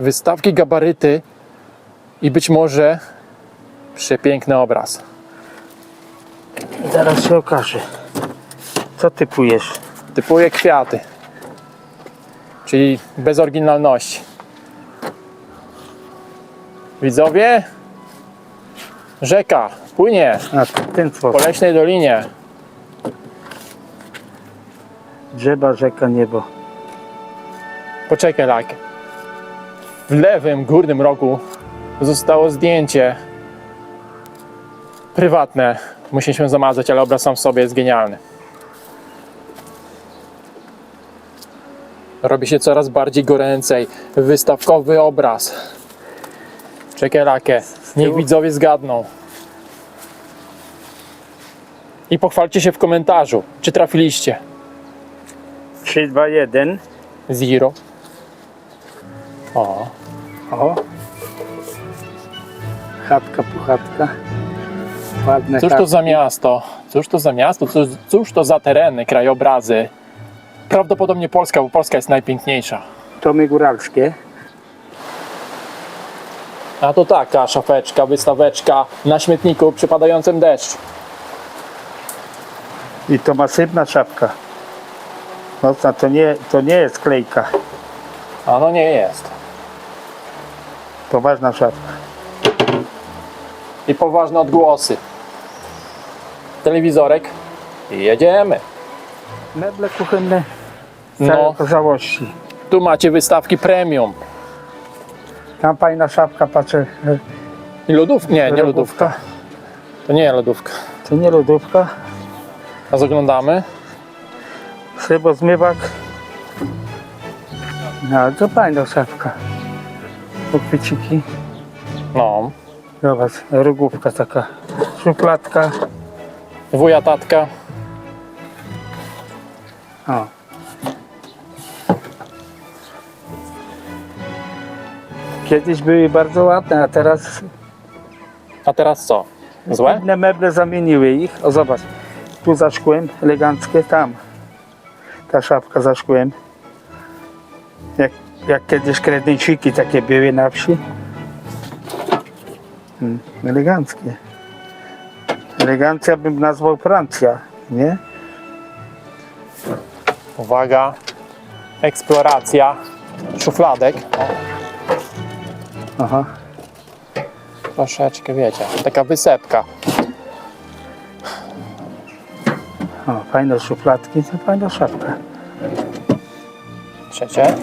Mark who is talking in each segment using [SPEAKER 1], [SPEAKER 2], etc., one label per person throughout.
[SPEAKER 1] wystawki, gabaryty i być może przepiękny obraz.
[SPEAKER 2] Zaraz się okaże. Co typujesz?
[SPEAKER 1] Typuję kwiaty, czyli bez oryginalności. Widzowie, rzeka płynie
[SPEAKER 2] A ten
[SPEAKER 1] po
[SPEAKER 2] sposób.
[SPEAKER 1] leśnej dolinie.
[SPEAKER 2] Drzewa, rzeka, niebo.
[SPEAKER 1] Poczekaj, like. W lewym górnym rogu zostało zdjęcie prywatne. Musieliśmy zamazać, ale obraz sam w sobie jest genialny. Robi się coraz bardziej goręcej. Wystawkowy obraz. Czekaj, lakę. Niech widzowie zgadną. I pochwalcie się w komentarzu, czy trafiliście.
[SPEAKER 2] 3, 2, 1.
[SPEAKER 1] Zero. O,
[SPEAKER 2] O. Chatka, puchatka. Ładne
[SPEAKER 1] Cóż to za miasto? Cóż to za miasto? Cóż, cóż to za tereny, krajobrazy? Prawdopodobnie Polska, bo Polska jest najpiękniejsza.
[SPEAKER 2] Tomy góralskie.
[SPEAKER 1] A to taka szafeczka, wystaweczka na śmietniku przy padającym deszczu.
[SPEAKER 2] I to masywna szapka. Mocna, to nie, to nie jest klejka.
[SPEAKER 1] A no nie jest.
[SPEAKER 2] Poważna szapka.
[SPEAKER 1] I poważne odgłosy. Telewizorek. I jedziemy.
[SPEAKER 2] Meble kuchenne w
[SPEAKER 1] No.
[SPEAKER 2] okazałości.
[SPEAKER 1] Tu macie wystawki premium.
[SPEAKER 2] Tam fajna szapka, patrzę. e,
[SPEAKER 1] I lodówka? Nie, nie lodówka. To nie lodówka.
[SPEAKER 2] To nie lodówka.
[SPEAKER 1] A zaglądamy.
[SPEAKER 2] Szybozmywak. No, to fajna szafka. Uchwyciki.
[SPEAKER 1] No.
[SPEAKER 2] Zobacz, rogówka taka. Szufladka.
[SPEAKER 1] Wuja tatka.
[SPEAKER 2] O. Kiedyś były bardzo ładne, a teraz
[SPEAKER 1] A teraz co? Złe?
[SPEAKER 2] inne meble zamieniły ich. O zobacz, tu za szkłem, eleganckie, tam. Ta szafka za szkłem. Jak, jak kiedyś kredynciki takie były na wsi. Hmm, eleganckie. Elegancja bym nazwał Francja, nie?
[SPEAKER 1] Uwaga. Eksploracja szufladek.
[SPEAKER 2] Aha.
[SPEAKER 1] troszeczkę wiecie. Taka wysepka.
[SPEAKER 2] O, fajne szufladki, fajna szafka.
[SPEAKER 1] Trzecie.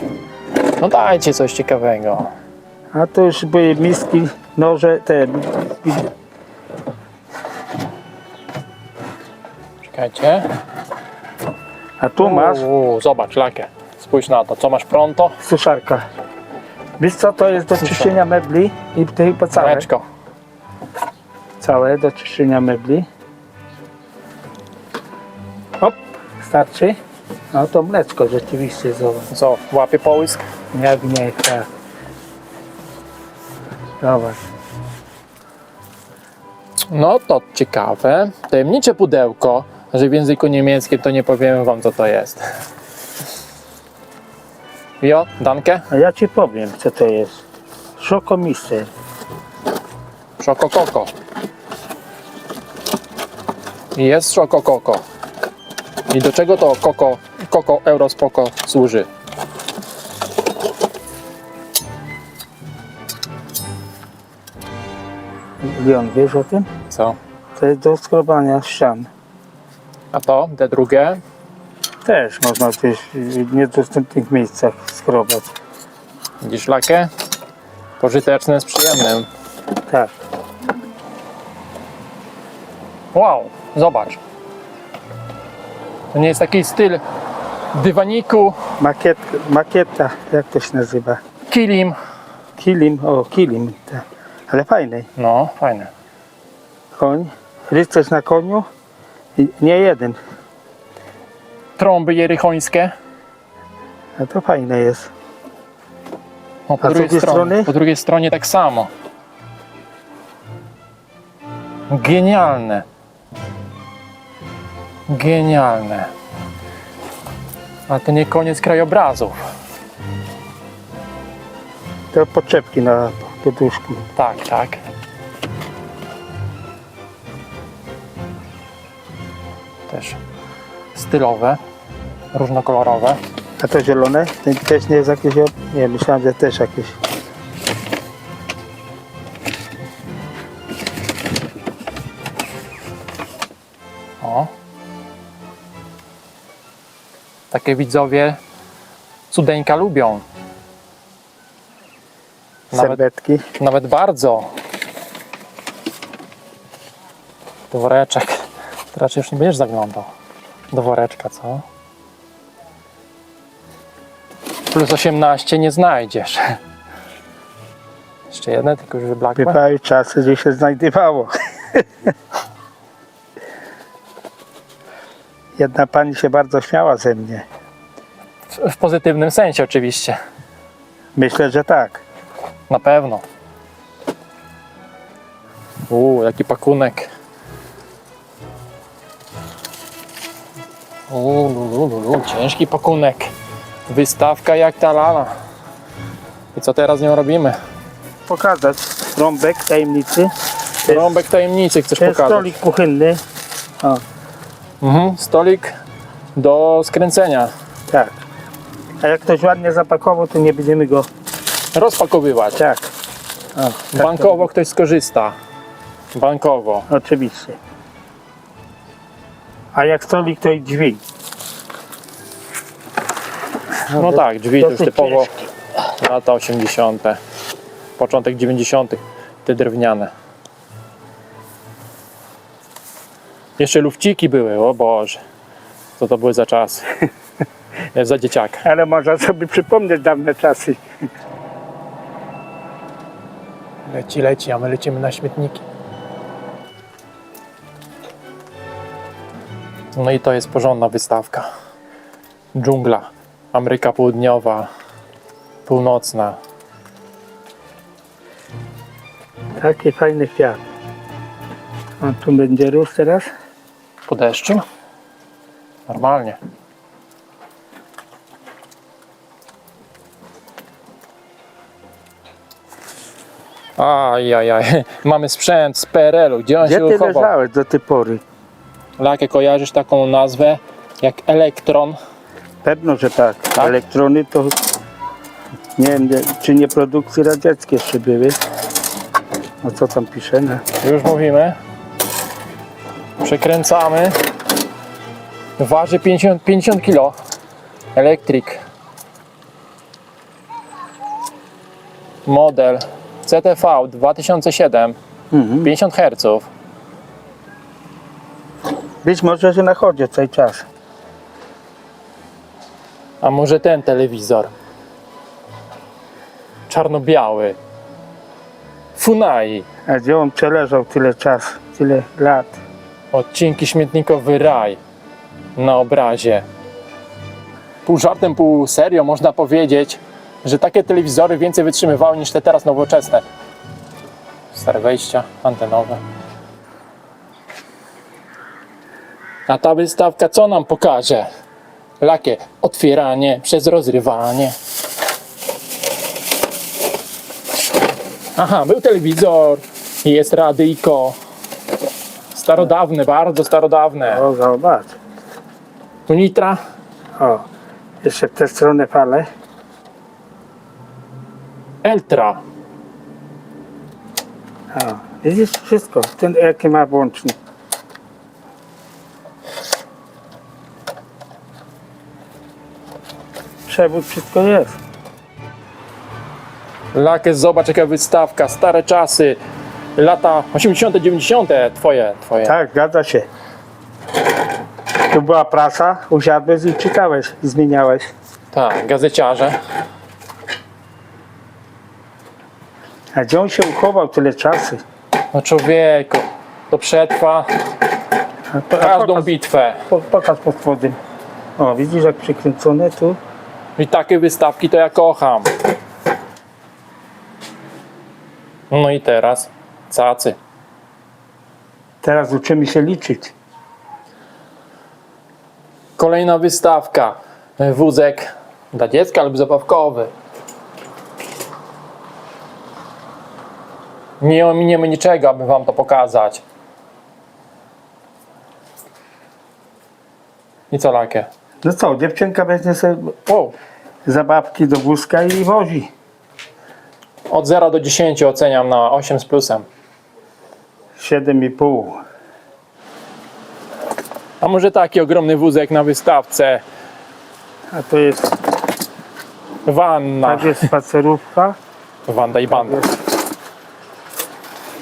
[SPEAKER 1] No dajcie coś ciekawego.
[SPEAKER 2] A to już były miski, noże, te
[SPEAKER 1] Czekajcie.
[SPEAKER 2] A tu masz
[SPEAKER 1] Uuu, zobacz, lakę. Spójrz na to. Co masz pronto?
[SPEAKER 2] suszarka. Wiesz co to jest do czyszczenia mebli i tylko całe,
[SPEAKER 1] Mleczko.
[SPEAKER 2] całe do czyszczenia mebli. Hop, starczy. No to mleczko rzeczywiście zobacz.
[SPEAKER 1] Co, łapie połysk?
[SPEAKER 2] Jak nie, tak. Zobacz.
[SPEAKER 1] No to ciekawe. Tajemnicze pudełko, że w języku niemieckim to nie powiem wam co to jest. Jo, danke.
[SPEAKER 2] A ja ci powiem co to jest. Szokomister.
[SPEAKER 1] Szokokoko. Jest szokokoko. I do czego to koko, koko eurospoko służy?
[SPEAKER 2] Leon, wiesz o tym?
[SPEAKER 1] Co?
[SPEAKER 2] To jest do skrobania ścian.
[SPEAKER 1] A to, te drugie?
[SPEAKER 2] Też można gdzieś w niedostępnych miejscach skrobać.
[SPEAKER 1] Widzisz lakę? Pożyteczne z przyjemnym.
[SPEAKER 2] Tak.
[SPEAKER 1] Wow, zobacz. To nie jest taki styl dywaniku,
[SPEAKER 2] Makiet, makieta, jak to się nazywa?
[SPEAKER 1] kilim.
[SPEAKER 2] Kilim, o kilim, tak. Ale fajny.
[SPEAKER 1] No, fajne.
[SPEAKER 2] Koń, rycerz na koniu, i nie jeden,
[SPEAKER 1] Trąby jerychońskie.
[SPEAKER 2] a to fajne jest.
[SPEAKER 1] O, po
[SPEAKER 2] A z
[SPEAKER 1] drugiej stronie.
[SPEAKER 2] strony?
[SPEAKER 1] Po drugiej stronie tak samo. Genialne. Genialne. A to nie koniec krajobrazów.
[SPEAKER 2] To podczepki na poduszku.
[SPEAKER 1] Tak, tak. Też stylowe, różnokolorowe.
[SPEAKER 2] A to zielone? To też nie jest jakieś... Nie, myślałem, że też jakieś...
[SPEAKER 1] O. Takie widzowie cudeńka lubią. Nawet,
[SPEAKER 2] Serwetki.
[SPEAKER 1] nawet bardzo. Do woreczek. To raczej już nie będziesz zaglądał. Do woreczka, co? Plus 18 nie znajdziesz. Jeszcze jedne, tylko już wyblakłe.
[SPEAKER 2] Bywały czasy, gdzie się znajdywało. Jedna pani się bardzo śmiała ze mnie.
[SPEAKER 1] W, w pozytywnym sensie oczywiście.
[SPEAKER 2] Myślę, że tak.
[SPEAKER 1] Na pewno. Uuu, jaki pakunek. Uuu, lu, lu, lu, lu, ciężki pakunek. Wystawka jak ta lala. I co teraz z nią robimy?
[SPEAKER 2] Pokazać rąbek tajemnicy.
[SPEAKER 1] Rąbek tajemnicy chcesz
[SPEAKER 2] jest
[SPEAKER 1] pokazać.
[SPEAKER 2] stolik kuchenny. O,
[SPEAKER 1] Mhm, stolik do skręcenia.
[SPEAKER 2] tak. A jak ktoś ładnie zapakował, to nie będziemy go...
[SPEAKER 1] Rozpakowywać.
[SPEAKER 2] Tak. O, tak
[SPEAKER 1] Bankowo ktoś skorzysta. Bankowo.
[SPEAKER 2] to- Oczywiście. A jak stolik, to i drzwi.
[SPEAKER 1] No tak, drzwi to już
[SPEAKER 2] Dosyć
[SPEAKER 1] typowo
[SPEAKER 2] ciężki.
[SPEAKER 1] lata 80. Początek 90. Te drewniane. Jeszcze lufciki były, o Boże. Co to były za czasy? Jak za dzieciaka.
[SPEAKER 2] Ale można sobie przypomnieć dawne czasy.
[SPEAKER 1] Leci, leci, a my lecimy na śmietniki. No i to jest porządna wystawka. Dżungla. Ameryka Południowa, Północna.
[SPEAKER 2] Taki fajny kwiat. On tu będzie rósł teraz.
[SPEAKER 1] Po deszczu? Normalnie. Ajajaj, mamy sprzęt z PRL-u. Gdzie on
[SPEAKER 2] Gdzie
[SPEAKER 1] się
[SPEAKER 2] ty
[SPEAKER 1] uchował?
[SPEAKER 2] leżałeś do tej pory?
[SPEAKER 1] Lakie, kojarzysz taką nazwę jak Elektron?
[SPEAKER 2] Pewno, że tak.
[SPEAKER 1] Tak?
[SPEAKER 2] Elektrony to nie wiem, nie- czy nie produkcje radzieckie jeszcze były. No co tam pisze? No.
[SPEAKER 1] Już mówimy. Przekręcamy. Waży 50, 50 kg. Elektryk. Model CTV 2007.
[SPEAKER 2] Mhm.
[SPEAKER 1] 50 Hz.
[SPEAKER 2] Być może, że na chodzie cały czas.
[SPEAKER 1] A może ten telewizor? Czarno-biały. Funai.
[SPEAKER 2] A gdzie on przeleżał tyle czasu, tyle lat?
[SPEAKER 1] Odcinki śmietnikowy raj na obrazie. Pół żartem, pół serio można powiedzieć, że takie telewizory więcej wytrzymywały niż te teraz nowoczesne. Stare wejścia antenowe. A ta wystawka co nam pokaże? Lakie otwieranie przez rozrywanie. Aha, był telewizor, jest radyjko. Starodawne, bardzo starodawne.
[SPEAKER 2] O, zobacz.
[SPEAKER 1] Tu nitra,
[SPEAKER 2] O, jeszcze w tę stronę fale.
[SPEAKER 1] Eltra.
[SPEAKER 2] O, widzisz wszystko. Ten jaki ma włącznik. Przewód, wszystko jest.
[SPEAKER 1] Lakes, zobacz jaka wystawka, stare czasy, lata 80., 90., twoje, twoje.
[SPEAKER 2] Tak, zgadza się. Tu była prasa, usiadłeś i czytałeś, zmieniałeś.
[SPEAKER 1] Tak, gazeciarze.
[SPEAKER 2] A gdzie on się uchował tyle czasu?
[SPEAKER 1] No człowieku, to przetrwa
[SPEAKER 2] A po- a
[SPEAKER 1] każdą
[SPEAKER 2] pokaż,
[SPEAKER 1] bitwę.
[SPEAKER 2] po, pokaż pod spodem. O, widzisz jak przykręcone tu?
[SPEAKER 1] I takie wystawki to ja kocham. No i teraz cacy.
[SPEAKER 2] Teraz uczymy się liczyć.
[SPEAKER 1] Kolejna wystawka. Wózek dla dziecka lub zabawkowy. Nie ominiemy niczego, aby wam to pokazać. I co lakie?
[SPEAKER 2] No co, dziewczynka weźmie sobie
[SPEAKER 1] Wow.
[SPEAKER 2] zabawki do wózka i wozi.
[SPEAKER 1] Od 0 do 10 oceniam na 8 z plusem.
[SPEAKER 2] 7,5.
[SPEAKER 1] A może taki ogromny wózek na wystawce,
[SPEAKER 2] A to jest,
[SPEAKER 1] wanna,
[SPEAKER 2] tak jest spacerówka.
[SPEAKER 1] wanda i banda.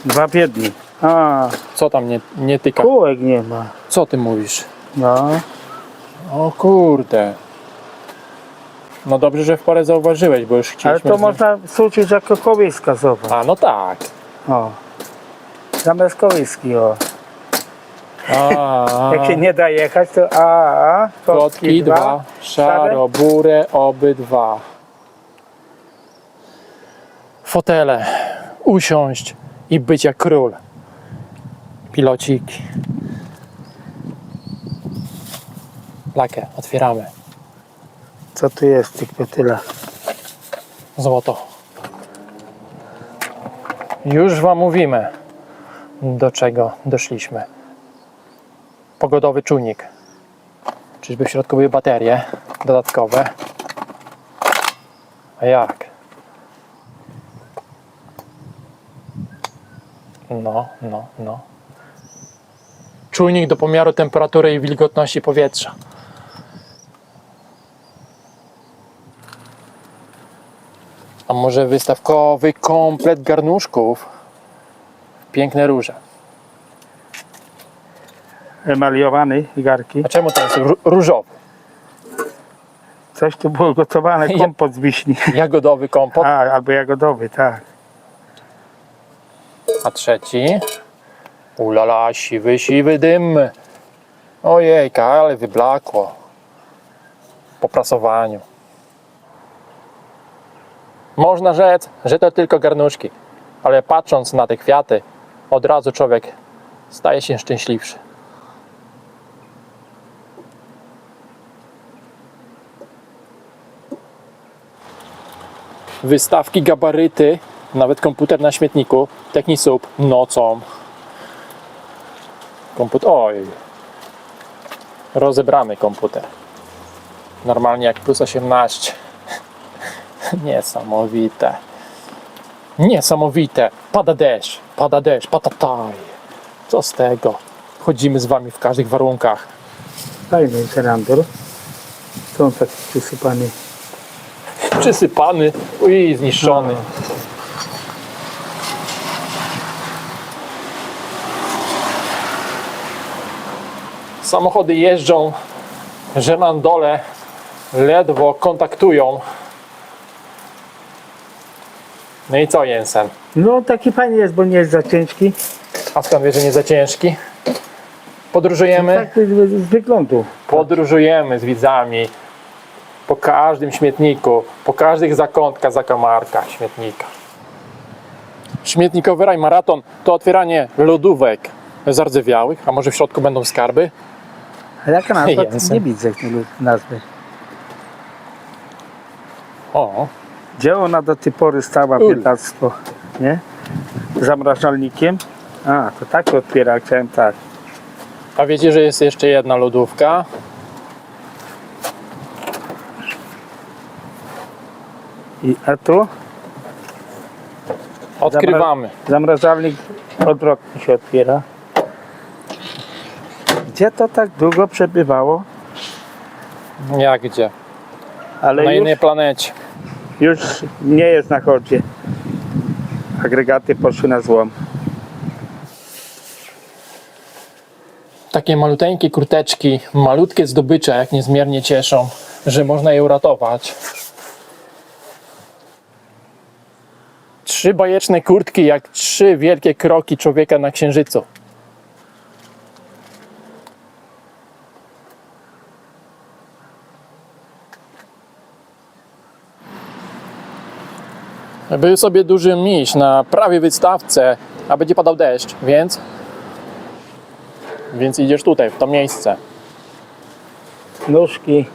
[SPEAKER 2] Dwa biedni. A,
[SPEAKER 1] Co tam nie, nie tyka?
[SPEAKER 2] kółek nie ma.
[SPEAKER 1] Co ty mówisz?
[SPEAKER 2] No,
[SPEAKER 1] O kurde. No dobrze, że w porę zauważyłeś, bo już
[SPEAKER 2] ale
[SPEAKER 1] chcieliśmy...
[SPEAKER 2] to można służyć jako kołyska, zobacz.
[SPEAKER 1] A, no tak.
[SPEAKER 2] O. Zamiast kołyski, o.
[SPEAKER 1] A,
[SPEAKER 2] Jak się nie da jechać, to a, a
[SPEAKER 1] kotki dwa, szaro, burę, obydwa. Fotele, usiąść i być jak król. Pilociki. Lakę, otwieramy.
[SPEAKER 2] Co tu jest w tych petylach?
[SPEAKER 1] Złoto. Już Wam mówimy, do czego doszliśmy. Pogodowy czujnik. Czyżby w środku były baterie dodatkowe? A jak? No, no, no. Czujnik do pomiaru temperatury i wilgotności powietrza. A może wystawkowy komplet garnuszków? Piękne róże.
[SPEAKER 2] Emaliowany garki.
[SPEAKER 1] A czemu to jest ró- różowy?
[SPEAKER 2] Coś tu było gotowane, kompot z wiśni.
[SPEAKER 1] Jagodowy kompot.
[SPEAKER 2] A, albo jagodowy, tak.
[SPEAKER 1] A trzeci? Ulala, siwy, siwy dym. Ojejka, ale wyblakło. Po prasowaniu. Można rzec, że to tylko garnuszki. Ale patrząc na te kwiaty, od razu człowiek staje się szczęśliwszy. Wystawki, gabaryty, nawet komputer na śmietniku, Technisub nocą. Komputer, oj, rozebrany komputer. Normalnie jak plus 18. Niesamowite. Niesamowite. Pada deszcz, pada deszcz, patataj. Co z tego? Chodzimy z wami w każdych warunkach.
[SPEAKER 2] Fajny. Co on taki przysypany?
[SPEAKER 1] Przysypany i zniszczony. Samochody jeżdżą, że na dole ledwo kontaktują. No i co Jensen?
[SPEAKER 2] No taki fajny jest, bo nie jest za ciężki.
[SPEAKER 1] A skąd wiesz, że nie za ciężki? Podróżujemy?
[SPEAKER 2] Tak z, z wyglądu.
[SPEAKER 1] Podróżujemy z widzami po każdym śmietniku, po każdych zakątkach, zakamarkach śmietnika. Śmietnikowy raj maraton to otwieranie lodówek zardzewiałych, a może w środku będą skarby?
[SPEAKER 2] A jaka nazwa?
[SPEAKER 1] Jensen.
[SPEAKER 2] Nie widzę nazwy.
[SPEAKER 1] O,
[SPEAKER 2] Gdzie ona do tej pory stała,
[SPEAKER 1] Ul.
[SPEAKER 2] biedactwo? Nie? Zamrażalnikiem? A, to tak otwiera, chciałem tak.
[SPEAKER 1] a wiecie, że jest jeszcze jedna lodówka?
[SPEAKER 2] I, a tu
[SPEAKER 1] Odkrywamy.
[SPEAKER 2] zamrażalnik odwrotnie się otwiera. Gdzie to tak długo przebywało?
[SPEAKER 1] Jak gdzie?
[SPEAKER 2] Ale
[SPEAKER 1] Na
[SPEAKER 2] już,
[SPEAKER 1] innej planecie.
[SPEAKER 2] już nie jest na chodzie. Agregaty poszły na złom.
[SPEAKER 1] Takie maluteńkie kurteczki, malutkie zdobycze, jak niezmiernie cieszą, że można je uratować. Trzy bajeczne kurtki, jak trzy wielkie kroki człowieka na księżycu. Był sobie duży miś na prawie wystawce, a będzie padał deszcz, więc więc idziesz tutaj, w to miejsce.
[SPEAKER 2] Nóżki